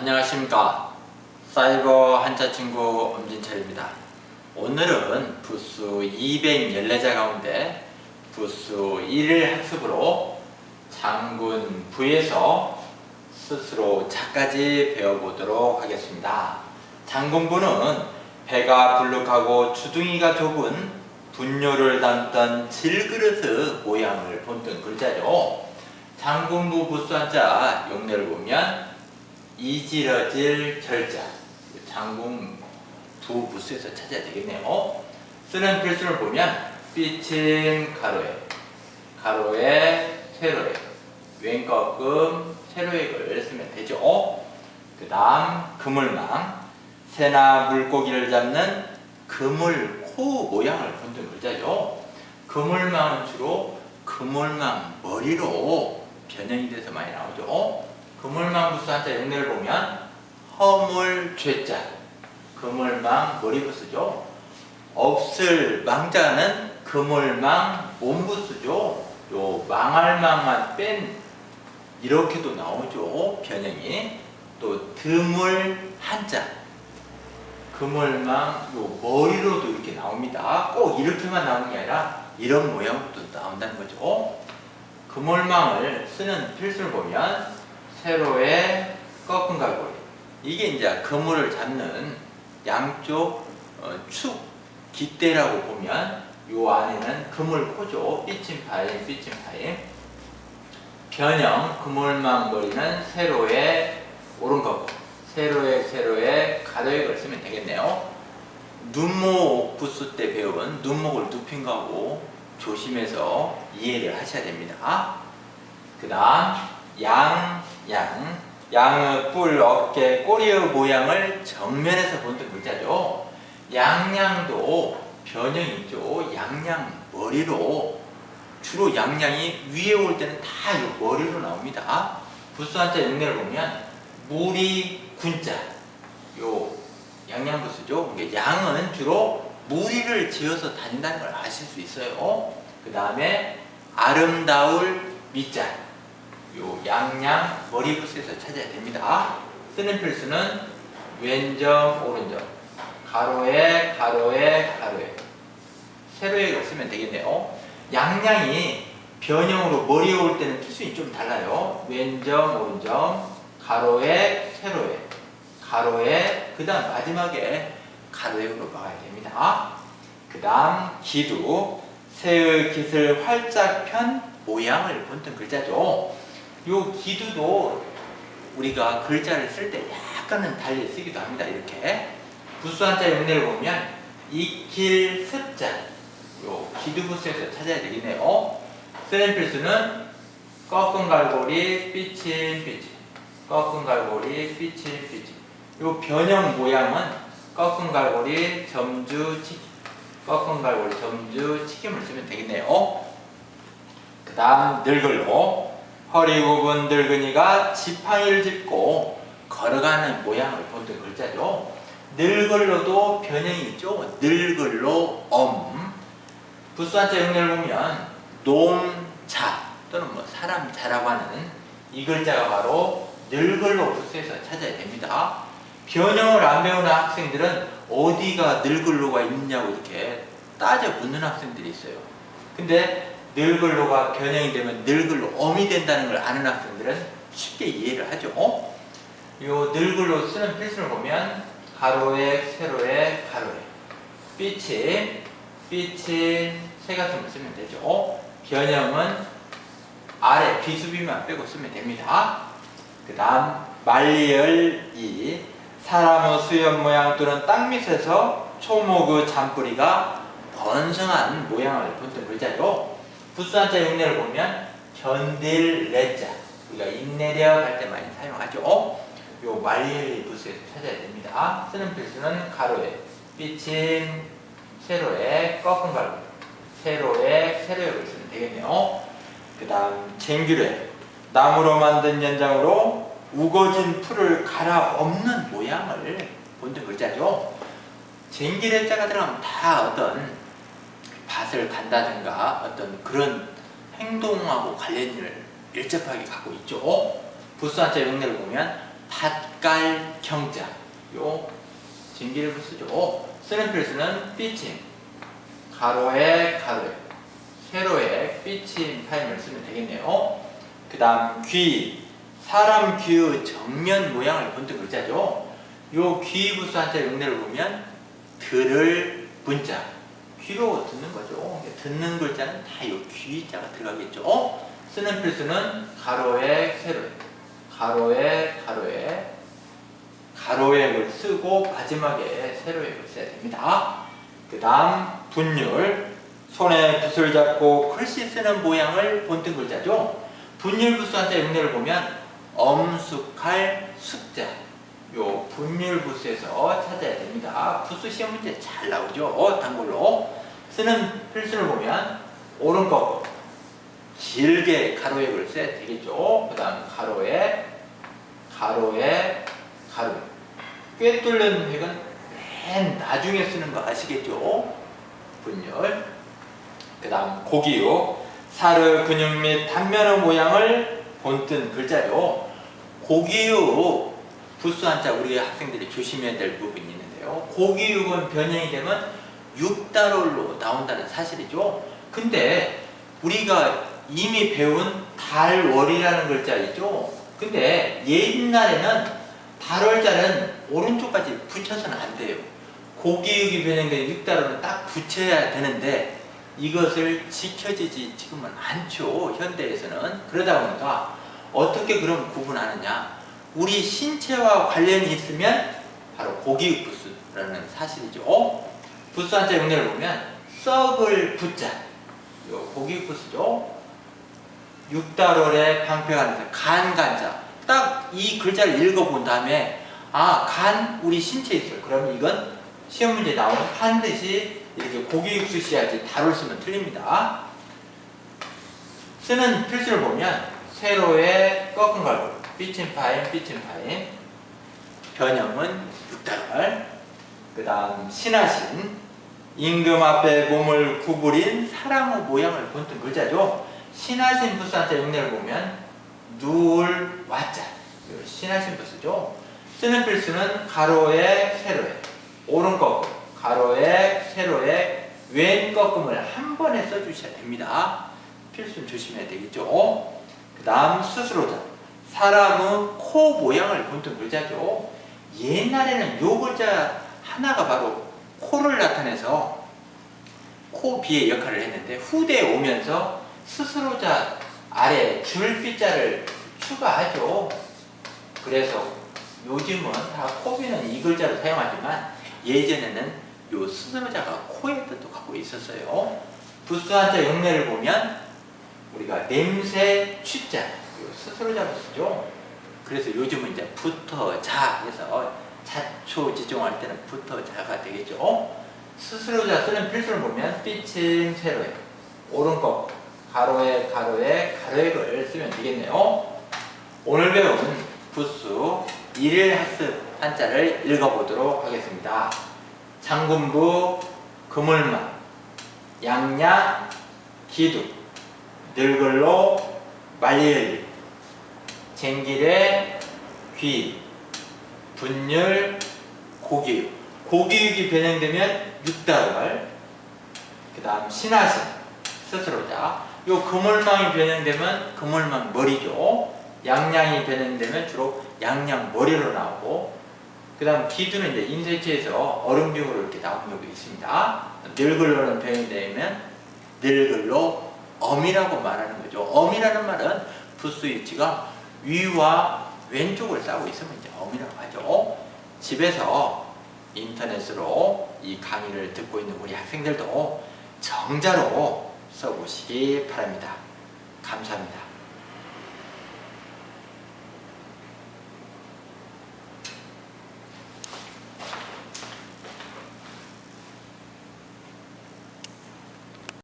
안녕하십니까. 사이버 한자 친구 엄진철입니다. 오늘은 부수 214자 가운데 부수 1을 학습으로 장군 부에서 스스로 자까지 배워보도록 하겠습니다. 장군부는 배가 불룩하고 주둥이가 좁은 분뇨를 담던 질그릇의 모양을 본뜬 글자죠 장군부 부수 한자 용례를 보면 이지러질 절자. 장궁 두 부스에서 찾아야 되겠네요. 쓰는 필수를 보면 삐친 가로에 가로에 세로에 왼꺾음 세로액을 쓰면 되죠. 그 다음 그물망 새나 물고기를 잡는 그물 코 모양을 본뜬 글자죠. 그물망은 주로 그물망 머리로 변형이 돼서 많이 나오죠 그물망 부스 한자 용례를 보면 허물 죄자 그물망 머리부스죠. 없을 망자는 그물망 몸부스죠. 요 망할 망만 뺀 이렇게도 나오죠 변형이. 또 드물 한자 그물망 요 머리로도 이렇게 나옵니다. 꼭 이렇게만 나오는 게 아니라 이런 모양도 나온다는 거죠. 그물망을 쓰는 필수를 보면 세로의 꺾은 갈고리. 이게 이제 그물을 잡는 양쪽 어, 축 깃대라고 보면 요 안에는 그물코죠. 삐친 파임 삐친 파임 변형 그물망 거리는 세로의 오른꺾음 세로의 세로의 가로액을 쓰면 되겠네요. 눈목 부수 때 배운 눈목을 눕힌 거하고 조심해서 이해를 하셔야 됩니다. 그 다음 양, 양, 양의 뿔, 어깨, 꼬리의 모양을 정면에서 본뜬 글자죠. 양양도 변형이 있죠. 양양 머리로 주로 양양이 위에 올 때는 다 이 머리로 나옵니다. 부수한자 용례를 보면 무리 군자 요 양양부수죠. 양은 주로 무리를 지어서 다닌다는 걸 아실 수 있어요. 그 다음에 아름다울 미자 요 양양 머리부스에서 찾아야 됩니다. 쓰는 필수는 왼점 오른점 가로에 가로에 가로에 세로에 쓰면 되겠네요. 양양이 변형으로 머리에 올 때는 필수이 좀 달라요. 왼점 오른점 가로에 세로에 가로에 그 다음 마지막에 가로액으로 막아야 됩니다. 그 다음 기두 새의 깃을 활짝 편 모양을 본뜬 글자죠. 요 기두도 우리가 글자를 쓸 때 약간은 달리 쓰기도 합니다. 이렇게 부수 한자 용례를 보면 익힐 습자 요 기두부스에서 찾아야 되겠네요. 쓰는 필수는 꺾은 갈고리 삐친 삐친 꺾은 갈고리 삐친 삐친 요 변형 모양은 꺾은 갈고리 점주 치김 꺾은 갈고리 점주 치김을 쓰면 되겠네요. 그 다음 늙을로 허리 굽은 늙은이가 지팡이를 짚고 걸어가는 모양을 본뜬 글자죠. 늙을로도 변형이 있죠. 늙을로 엄. 부수한자 용례를 보면 놈자 또는 뭐 사람 자라고 하는 이 글자가 바로 늙을로 부수에서 찾아야 됩니다. 변형을 안 배우는 학생들은 어디가 늙을로가 있냐고 이렇게 따져 묻는 학생들이 있어요. 근데 늙을로가 변형이 되면 늙을로 엄이 된다는 걸 아는 학생들은 쉽게 이해를 하죠. 어? 요 늙을로 쓰는 필수를 보면 가로에 세로에 가로에 삐치 삐치 세 같은 걸 쓰면 되죠. 어? 변형은 아래 비수비만 빼고 쓰면 됩니다. 그 다음 말리얼이 사람의 수염 모양 또는 땅 밑에서 초목의 잔뿌리가 번성한 모양을 본뜬 글자죠. 부수한자 용례를 보면 견딜 레자 우리가 인내력 할 때 많이 사용하죠. 어? 요 말리엘 부스에서 찾아야 됩니다. 쓰는 필수는 가로에 삐친 세로에 꺾은 가로 세로에 세로역을 쓰면 되겠네요. 그 다음 쟁규례 나무로 만든 연장으로 우거진 풀을 갈아 엎는 모양을 본뜬 글자죠. 쟁기례자가 들어가면 다 어떤 밭을 간다든가 어떤 그런 행동하고 관련을 일접하게 갖고 있죠. 부수한자 용례를 보면 닷갈 경자 요 진기를 쓰죠. 쓰는 필수는 삐침 가로에 가로에 세로에 삐침 타임을 쓰면 되겠네요. 그 다음 귀 사람 귀의 정면 모양을 본뜬 글자죠. 요 귀 부수 한자 용례를 보면 들을 문자 귀로 듣는 거죠. 듣는 글자는 다요 귀자가 들어가겠죠. 쓰는 필수는 가로에 세로에 가로에 가로에 가로액을 쓰고 마지막에 세로액을 써야 됩니다. 그 다음 분율 손에 붓을 잡고 글씨 쓰는 모양을 본뜬 글자죠. 분율 부수한자 용례를 보면 엄숙할 숙자 요 분율 부수에서 찾아야 됩니다. 부수 시험 문제 잘 나오죠. 어, 단골로 쓰는 필수를 보면 오른 거 길게 가로액을 써야 되겠죠. 그 다음 가로에 가로에 가로. 꿰뚫는 획은 맨 나중에 쓰는 거 아시겠죠? 분열. 그 다음 고기요. 사르 근육 및 단면의 모양을 본뜬 글자요 고기요. 부수 한자 우리 학생들이 조심해야 될 부분이 있는데요. 고기육은 변형이 되면 육달월로 나온다는 사실이죠 근데 우리가 이미 배운 달월이라는 글자 있죠 근데 옛날에는 달월자는 오른쪽까지 붙여서는 안 돼요. 고기육이 변형된 육달월은 딱 붙여야 되는데 이것을 지켜지지 지금은 않죠. 현대에서는. 그러다 보니까 어떻게 그럼 구분하느냐. 우리 신체와 관련이 있으면 바로 고기육 부수라는 사실이죠. 어? 부수 한자 용례를 보면 썩을 붙자. 요 고기육 부수죠. 육달월에 방패하면서 간간자. 딱 이 글자를 읽어본 다음에 아, 간 우리 신체에 있어요. 그럼 이건 시험 문제 나오면 반드시 이렇게 고기 육수 씨야지 달을 쓰면 틀립니다. 쓰는 필수를 보면 세로에 꺾은 갈고 삐친 파인, 삐친 파인 변형은 육달월 그 다음 신하신 임금 앞에 몸을 구부린 사람의 모양을 본뜬 글자죠. 신하신 부사한테 용례를 보면 누울 와자 신하신 부스죠. 쓰는 필수는 가로에 세로에 오른 꺾음 가로에 세로에 왼 꺾음을 한 번에 써주셔야 됩니다. 필수는 조심해야 되겠죠. 그 다음 스스로자 사람의 코 모양을 본뜬 글자죠. 옛날에는 요 글자 하나가 바로 코를 나타내서 코 비의 역할을 했는데 후대에 오면서 스스로자 아래 줄빗자를 추가하죠. 그래서 요즘은 다 코비는 이 글자를 사용하지만 예전에는 요 스스로자가 코의 뜻도 갖고 있었어요. 부수한자 영례를 보면 우리가 냄새 취자 스스로자로 쓰죠. 그래서 요즘은 이제 붙어 자 해서 자초지종할 때는 붙어자가 되겠죠. 스스로 자 쓰는 필수를 보면 삐침 세로에 오른 거 가로에 가로에 가로액을 쓰면 되겠네요. 오늘 배운 부수 1일 학습 한자를 읽어보도록 하겠습니다. 장군부 그물망 양양 기두 늙을로 말리을 쟁길의 귀 분율 고기육 고기육이 변형되면 육달월 그 다음 신하신 스스로자. 요 그물망이 변형되면 그물망 머리죠. 양양이 변형되면 주로 양양 머리로 나오고. 그 다음 기두는 이제 인쇄체에서 얼음병으로 이렇게 나온 경우도 있습니다. 늙을로는 변형되면 늙을로 엄이라고 말하는 거죠. 엄이라는 말은 부수 위치가 위와 왼쪽을 싸고 있으면 이제 엄이라고 하죠 집에서 인터넷으로 이 강의를 듣고 있는 우리 학생들도 정자로 써보시기 바랍니다. 감사합니다.